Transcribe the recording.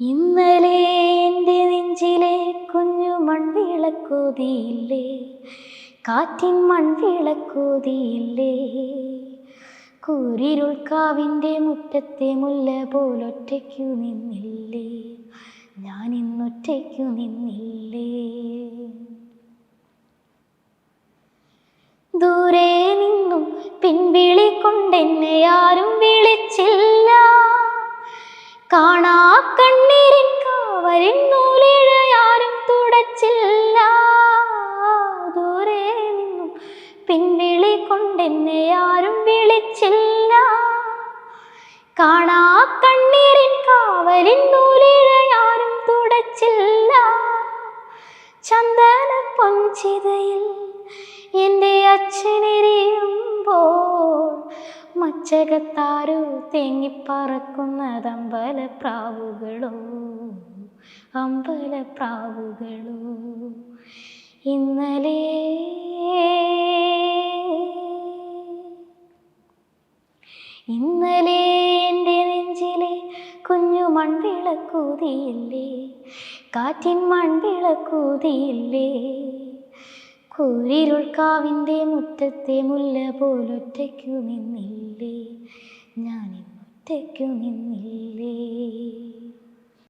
ഇന്നലെ എന്റെ നെഞ്ചിലെ കുഞ്ഞു മൺവിളക്കൂതിയില്ലേ? കാറ്റിൻ മൺവിളക്കൂതിയില്ലേ? കൂരിരുൾക്കാവിന്റെ മുറ്റത്തെ മുല്ല പോലൊറ്റയ്ക്കു നിന്നില്ലേ? ഞാൻ ഇന്നൊറ്റയ്ക്കു നിന്നില്ലേ? ദൂരെ നിന്നും പിൻവിളി കൊണ്ടെന്നെ ആരും വിളിച്ചില്ല. കാണാ കണ്ണീരിൻ കൊണ്ടെന്നെ ആരും വിളിച്ചില്ല. കാണാ കണ്ണീരിൻ കാവലിൻ നൂലിഴയാരും തുടച്ചില്ല. ചന്ദന പൊഞ്ചിതയിൽ എന്റെ അച്ഛനെരിയുമ്പോൾ മച്ചകത്താരു തെങ്ങിപ്പറക്കുന്നതമ്പല പ്രാവുകളോ അമ്പല പ്രാവുകളോ ഇന്നലെ ഇന്നലെ എന്റെ നെഞ്ചിലെ കുഞ്ഞു മൺവിളക്കൂതിയില്ലേ? കാറ്റിൻ മൺവിളക്കൂതിയില്ലേ? കൂരിരുൾക്കാവിന്റെ മുറ്റത്തെ മുല്ല പോലൊറ്റയ്ക്കു നിന്നില്ലേ? ഞാൻ ഇന്നൊറ്റയ്ക്കു നിന്നില്ലേ?